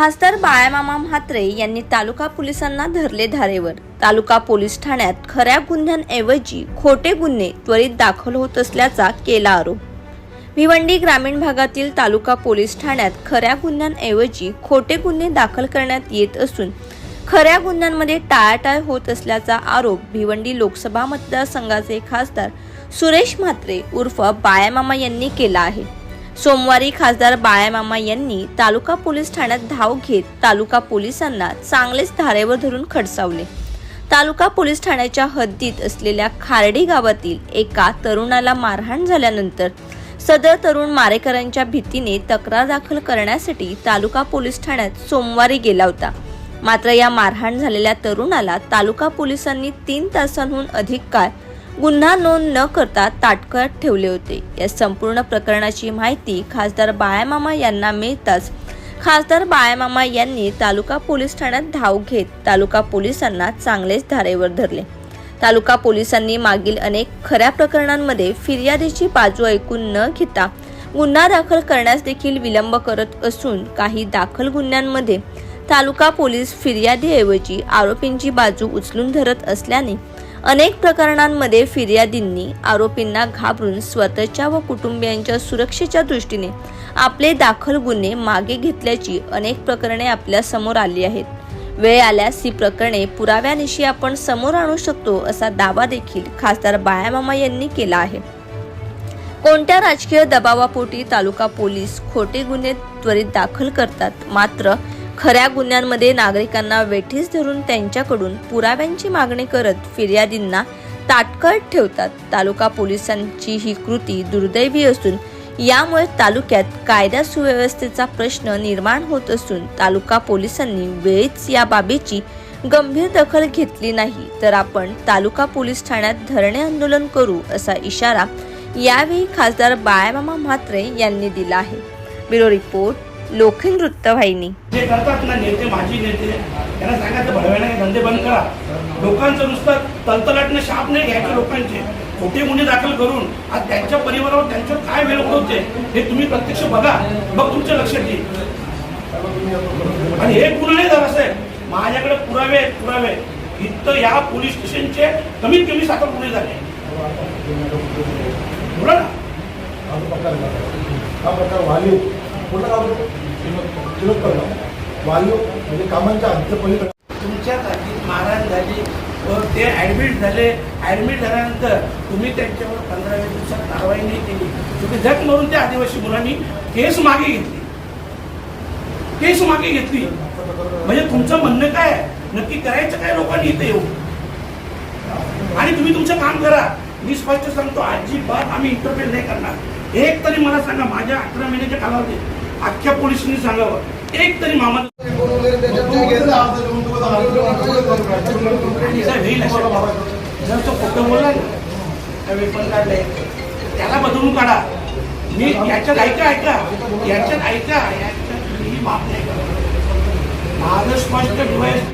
खासदार बाळामामा म्हात्रे यांनी तालुका पोलिसांना धरले धारेवर. तालुका पोलीस ठाण्यात खऱ्या गुन्ह्यांऐवजी खोटे गुन्हे त्वरित दाखल होत असल्याचा केला आरोप. भिवंडी ग्रामीण भागातील तालुका पोलीस ठाण्यात खऱ्या गुन्ह्यांऐवजी खोटे गुन्हे दाखल करण्यात येत असून खऱ्या गुन्ह्यांमध्ये टाळाटाळ होत असल्याचा आरोप भिवंडी लोकसभा मतदारसंघाचे खासदार सुरेश म्हात्रे उर्फ बाळामामा यांनी केला आहे. सोमवारी खासदार बाळ्यामामा यांनी तालुका पोलीस ठाण्यात धाव घेत तालुका पोलिसांना चांगलेच धारेवर धरून खडसावले. तालुका पोलीस ठाण्याच्या हद्दीत असलेल्या खारडी गावातील एका तरुणाला मारहाण झाल्यानंतर सदर तरुण मारेकरांच्या भीतीने तक्रार दाखल करण्यासाठी तालुका पोलीस ठाण्यात सोमवारी गेला होता. मात्र या मारहाण झालेल्या तरुणाला तालुका पोलिसांनी तीन तासांहून अधिक काळ गुन्हा नोंद न करता ताटकळत ठेवले होते. या संपूर्ण प्रकरणाची माहिती खासदार बाळामामा यांना मिळताच खासदार बाळामामा यांनी तालुका पोलीस ठाण्यात धाव घेत तालुका पोलिसांना चांगलेच धारेवर धरले. तालुका पोलिसांनी मागील अनेक खऱ्या प्रकरणांमध्ये फिर्यादीची बाजू ऐकून न घेता गुन्हा दाखल करण्यास देखील विलंब करत असून काही दाखल गुन्ह्यांमध्ये तालुका पोलीस फिर्यादीऐवजी आरोपींची बाजू उचलून धरत असल्याने अनेक प्रकरणांमध्ये फिर्यादींनी आरोपींना घाबरून स्वतःच्या व कुटुंबियांच्या सुरक्षेच्या दृष्टीने आपले दाखल गुन्हे मागे घेतल्याची अनेक प्रकरणे आपल्यासमोर आली आहेत. वेळ आल्यास ही प्रकरणे पुराव्यानिशी आपण समोर आणू शकतो असा दावा देखील खासदार बाळामामा यांनी केला आहे. कोणत्या राजकीय दबावापोटी तालुका पोलीस खोटे गुन्हे त्वरित दाखल करतात? मात्र खऱ्या गुन्ह्यांमध्ये नागरिकांना वेठीस धरून त्यांच्याकडून पुराव्यांची मागणी करत फिर्यादींना ताटकळत ठेवतात. तालुका पोलिसांची ही कृती दुर्दैवी असून यामुळे तालुक्यात कायदा सुव्यवस्थेचा प्रश्न निर्माण होत असून तालुका पोलिसांनी वेळीच या बाबीची गंभीर दखल घेतली नाही. तर आपण तालुका पोलीस ठाण्यात धरणे आंदोलन करू असा इशारा यावेळी खासदार बाळामामा म्हात्रे यांनी दिला आहे. ब्युरो रिपोर्ट लोखंड वृत्तवाहिनी जे करतात ना नेते माजी नेते त्यांना सांगायचं भडव्याने धंदे बंद करा. लोकांचं नुसतं तलतलाटनं शाप नाही घ्यायचे लोकांचे. खोटे गुन्हे दाखल करून आज त्यांच्या परिवारावर त्यांच्यावर काय वेळ उडवते हे तुम्ही प्रत्यक्ष बघा. मग तुमच्या लक्षात येईल. आणि हे पूर्ण नाही झालं आहे माझ्याकडे पुरावे आहेत पुरावे इथं या पोलीस स्टेशनचे कमीत कमी सात गुन्हे झाले. बोला ना. हा म्हणजे कामांच्या हद्द तुमच्या जागेत मारहाण झाली व ते ॲडमिट झाले. ॲडमिट झाल्यानंतर तुम्ही त्यांच्यावर पंधरा वीस दिवसात कारवाई नाही केली. तुम्ही झक मारून त्या आदिवासी मुलांनी केस मागे घेतली. केस मागे घेतली. म्हणजे तुमचं म्हणणं काय? नक्की करायचं काय लोकांनी इथे येऊ आणि तुम्ही तुमचं काम करा. मी स्पष्ट सांगतो अजिबात आम्ही इंटरफेअर नाही करणार. एक तरी मला सांगा माझ्या अकरा महिन्याच्या कालावधीत अख्ख्या पोलिसांनी सांगावं. एक तरी मामा जर तो खोटं बोलला ना वेपन काढलंय त्याला बदलून काढा. मी याच्यात ऐका ऐका. याच्यात ऐका. याच्यात मी माफ नाही करत. माझं स्पष्ट डोळे